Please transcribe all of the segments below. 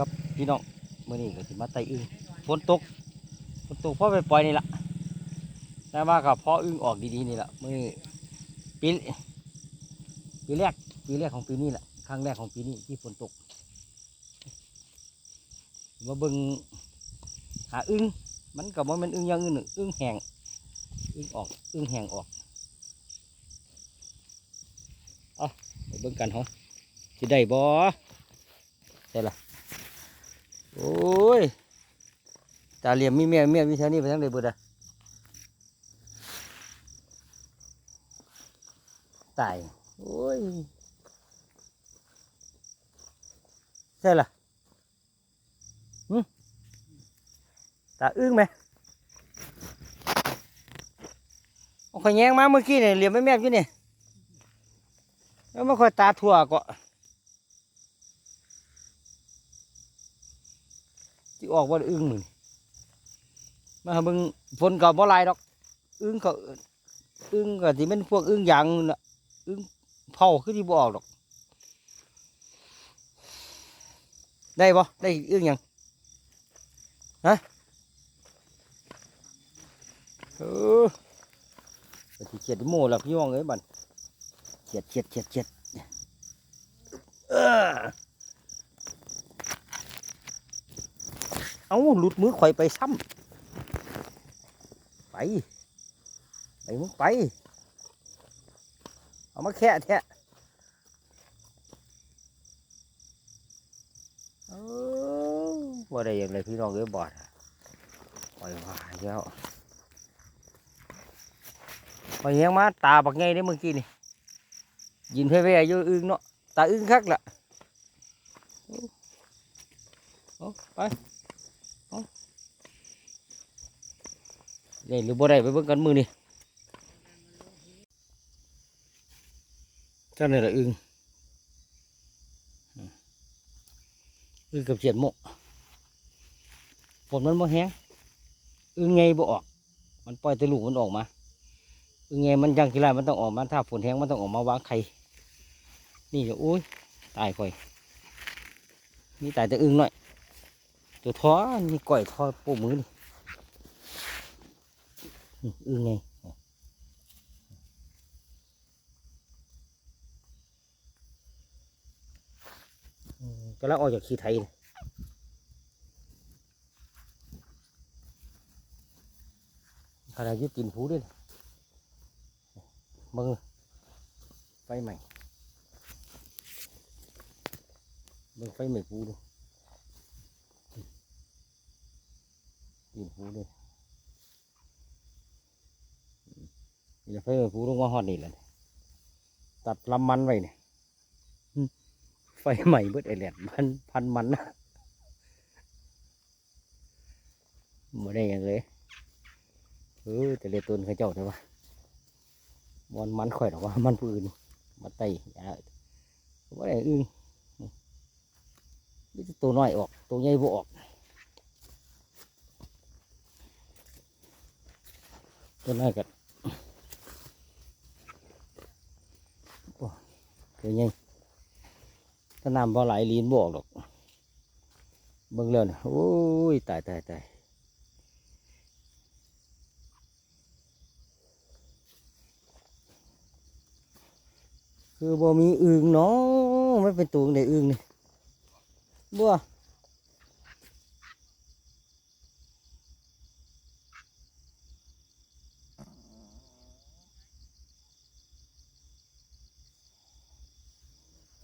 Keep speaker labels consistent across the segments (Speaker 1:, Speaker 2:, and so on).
Speaker 1: ครับพี่น้องมื่อนี้ก็สิมาไต่อึ่งฝนตกฝนตกเพราะไปปล่อยนี่ละแต่ว่ากับเพาะอึ่งออกดีๆนี่ละมื่อปีปีแรกปีแรกของปีนี้แหละครั้งแรกของปีนี้ที่ฝนตกมาเบิ่งหาอึ่งมันกับว่ามันอึ่งย่างอื่นหนึ่งอึ่งแหงอึ่งออกอึ่งแหงออกเอาไปเบิ่งกันเขาสิได้บ่ได้ละ โอ้ยตาเหลี่ยมมีเมียเมียมีแถวนี้ไปทั้งเลยบุดอะตายโอ้ยใช่ล่ะหึตาอึ้งไหมเอาข่อยแยงมาเมื่อกี้เนี่ยเหลี่ยมไม่แม่อยู่เนี่ยแล้วมันค่อยตาทั่วก็ ที่ออกว่าอึ้งมึงมาเบิ่งฝนกับบ่หลายดอก อึ้งก็อึ้งก็ที่มันพวกอึ้งยางน่ะอึ้งเผาคือที่บ่ออกดอก ได้บ่ได้อึ้งหยังฮะเออไปที่เขียดโม่แล้วพี่น้องเอ้ยบันเขียดเขียดเขียดเขียดเออ เอาหลุดมือข่อยไปซ้ำไป ไปมึงไป เอามาแค่แท้ว่าได้อย่างไรพี่น้องเอ้ยบอดปล่อยว่าแล้วไปเฮียงมาตาบักไงได้เมื่อกี้นี่ยินเพ่ๆอยู่อึ้งเนาะตาอึ้งคักล่ะเอาไปเอา ได้หรือบ่ได้ไปเบิ่งกันมือนี่ก็นี่แหละอึงอึงกับเสียดโมะฝนมันบ่แห้งอึงไงบ่ออก มันปล่อยแต่ลูกมันออกมาอึงไงมันยังกีฬามันต้องออกมาถ้าฝนแห้งมันต้องออกมาวางไข่นี่จะโอ้ยตายค่อยนี่ตายแต่อึงหน่อยตัวท้อนี่ก่อยท้อโป้มือนี่ อึ้งไงก็แล้วออกจากขี้ไทยขนาดยึดตีนผู้ด้วยมึงไฟใหม่มึงไฟใหม่ผู้ดูกินหูเลย นี่แหละไฟไหม้ผูลงมาฮอดนี่แหละตัดลำมันไว้เนี่ยไฟใหม่เบิดไอแหลดมันพันมันนะม่ได้ยังเลยเออแต่เลยต้นเขาเจ้าใช่ปะมันมันข่อยหรอว่ามันผู้อื่นมาไต่อย่าไม่ได้อึ้งนี่ตัวน้อยออก ตัวใหญ่บ่ออก ตัวน้อยกัดโอ้ เดี๋ยวยังถ้าน้ำบ่ไหลลีนบออกดอกเบิ่งแล้วนะโอ้ยตายตายตายคือบ่มีอึ่งเนาะไม่เป็นตัวในอึ่งนี่บัว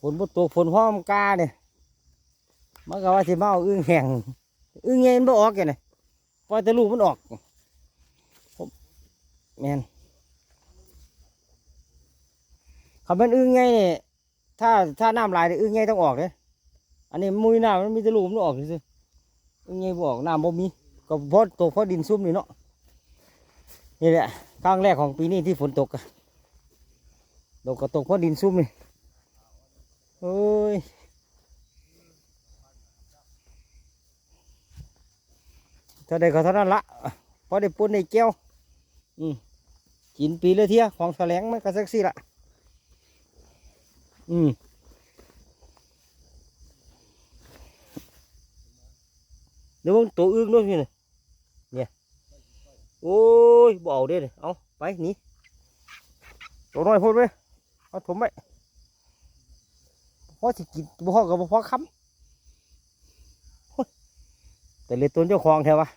Speaker 1: ฝนบตกฝนพร้อมกาเนี่ยมันก็ว่าสิเอาอึ้งแห้งอึ้งเงินบ่ออกแกเนี่ยปล่อยแต่ลูกมันออกแม่นคำเป็นอึ้งไงเนี่ยถ้าถ้าน้ำลายอึ้งไงต้องออกเลยอันนี้มุ้ยน้ำมันมีแต่ลูกมันออกซื่อๆอึ้งไงบ่ออกน้ำบ่มีก็พราะตกพราะดินซุ่มนี่เนาะนี่แหละครั้งแรกของปีนี้ที่ฝนตกอะตกก็ตกพราะดินซุ่มนี่ โอ้ยเท่าใดก็เท่านั้นละพอได้ปุ่นได้เกี้ยวอืมกินปีละเที่ยของแสลงมั พอสิกินบ่พอกับบ่พอคำแต่เลยตัวเจ้าของแถววะ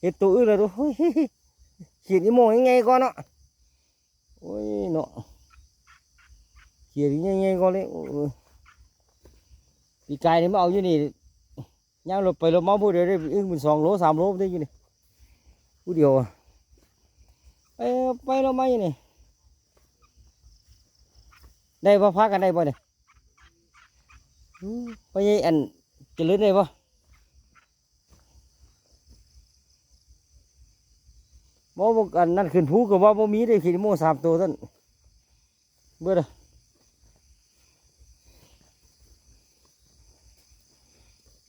Speaker 1: เห็ดตัวอึ้งเลยดูเฮ้ยขีดอีโมงยังไงก่อนเนาะโอ้ยเนาะเขีดยังไงก่อนเลยปีกายนี่มาเอาอยู่นี่ย่างรถไปรถมาผู้เดี๋ยวได้อึ้งเป็นสองโลสามโลได้อยู่นี่ผู้เดียวอะไปไปเราไม่นี่ ได้ปะพักกันได้ปะเนี่ยไปยัยอันจะลื่อได้ปะบ่บ่อันนั่นขึ้นภูกับว่าบ่มีได้ขีดโมสามตัวท่านเบื่อเด้อ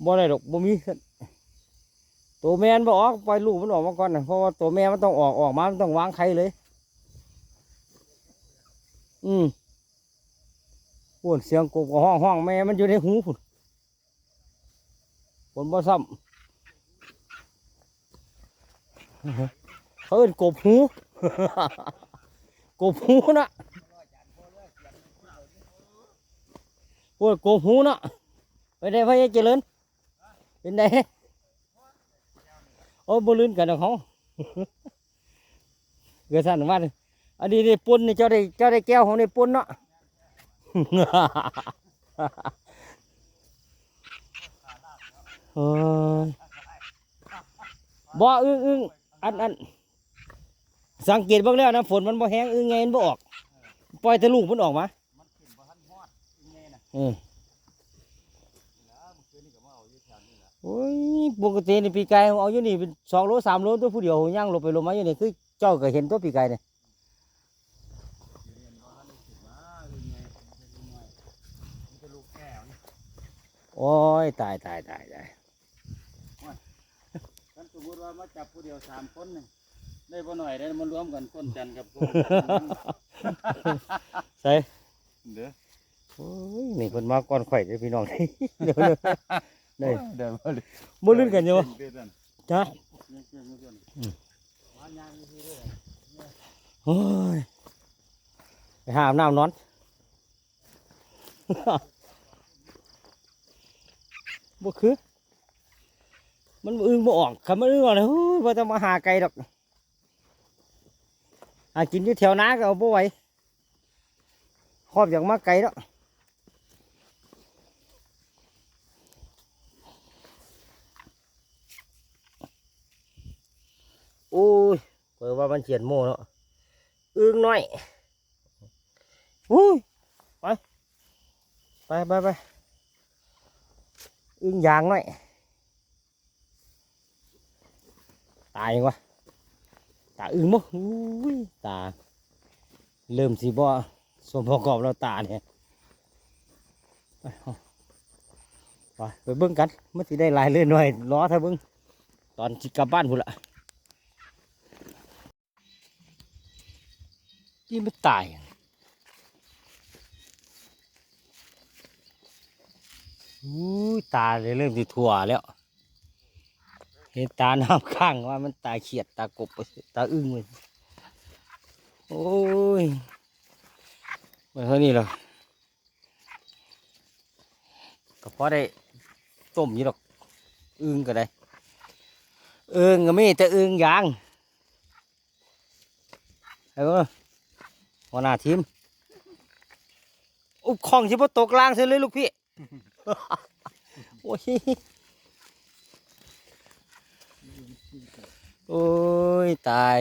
Speaker 1: บ่ได้ดอกบ่มีตัวแม่นบ่ออกปล่อยลูกมันออกมาก่อนนะเพราะว่าตัวแม่มันต้องออกออกมามันต้องวางไข่เลย อืม วดเสียงกบกับห้องห้องแม่มันอยู่ในหูพุ่นผลบ่ซ้ำเขาเอิ้นกบหู กบหูนะปวดกบหูนะไปได้พะยายเจริญเป็นไงโอ้บลื่นกันดอกเขาเกิดสั่นมาอันนี้ได้ปุ่นนี่เจ้าได้เจ้าได้แก้วของได้ปุ่นเนาะ เฮ้ยบ่อึ้งอึ้งอันอันสังเกตบ้างแล้วนะฝนมันบ่แห้งอึ้งไงมันบ่ออก ปล่อยแต่ลูกมันออกมาเออโอ้ยปกตินี่ปีไกายเอาอยู่นี่เป็นสองโลสามโลตัวผู้เดียวย่างลงไปลงมาอยู่นี่คือเจ้าก็เห็นตัวปีไกายเนี่ย โอ้ย ตายตายตายตาย
Speaker 2: ท่านสมมติว่ามาจับผู้เดียวสามคนนี่ได้บ่หน่อยได้มารวมกันต้นจันทร์กับพวก
Speaker 1: ใส่
Speaker 2: เด้อ
Speaker 1: โอ้ยนี่คนมาก่อนข่อยเด้อพี่น้องเดี๋ยวเดี๋ยวได้
Speaker 2: เดี๋ยวมาเลย
Speaker 1: บ่ลื่นกันอยู่วะ
Speaker 2: เด้อท่าน
Speaker 1: จ้า
Speaker 2: เนี่ยเกี่ยวกับเรื่อง
Speaker 1: อืม
Speaker 2: หวานยางนี่คือเด้อ
Speaker 1: โอ้ยไปหาอาบน้ำนอน บ่คือ มันอึ้งบ่ออกคำมันอึ้งออกเลยเฮ้ยบ่ต้องมาหาไกลดอกหากินอยู่แถวนาก็เอาบ่ไหวครอบอย่างมาไกลแล้วโอ้ยเปิดว่ามันเฉียนโม่เนาะอึ้งน้อยอุ้ยไป ไปไปไป อึ้งยางหน่อย ตายยังวะตาอึ้งมั้งอุ้ยตา เริ่มสิบ่สมประกอบเราตาเนี่ยไปไปเบิ่งกันมันสิได้ลายเรื่อยหน่อยรอถ้าเบิ่งตอนจิกลับบ้านพุ่นละที่มันตาย อู้ตาเลยเริ่มสิทั่วแล้ว เห็นตาน้ำข้างว่ามันตาเขียดตากบตาอึ้งเลยโอ้ยมันเท่านี้หรอก็พอได้ต้มยู่หรอกอึ้งก็ได้อึ้งก็มีแต่อึ้งยางไอ้บ่หัวหน้าทีมอุ๊บของชิบตกล่างเสียเลยลูกพี่ โอ้ยโอ้ย ตาย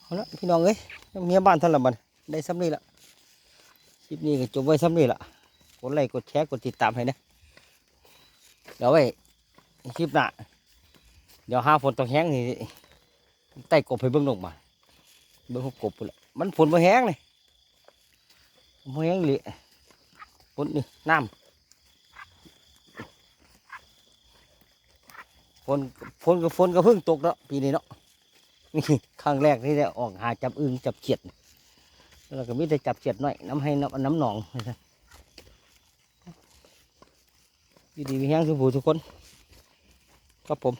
Speaker 1: เอาละพี่น้องเอ้ยเมียบ้านท่านละบันได้ซ้ำนี่ละคลิปนี้ก็จบไว้ซ้ำนี่ละกดไลค์กดแชร์กดติดตามให้นะเดี๋ยวไว้คลิปหน้าเดี๋ยวห้าฝนตกแห้งนี่ไต่กบให้เบิ้งลงมาเบิ้งกบละมันฝนมาแห้งเลย แห้งเลยฝนนี่น้ำฝนฝนกับฝนก็เพิ่งตกแล้วปีนี้เนาะนี่ครั้งแรกที่ได้ออกหาจับอึงจับเขียดแล้วก็มีแต่จับเขียดหน่อยน้ำให้น้ำน้ำหนองอยู่ดีมีแห้งสุขผู้ทุกคนครับผม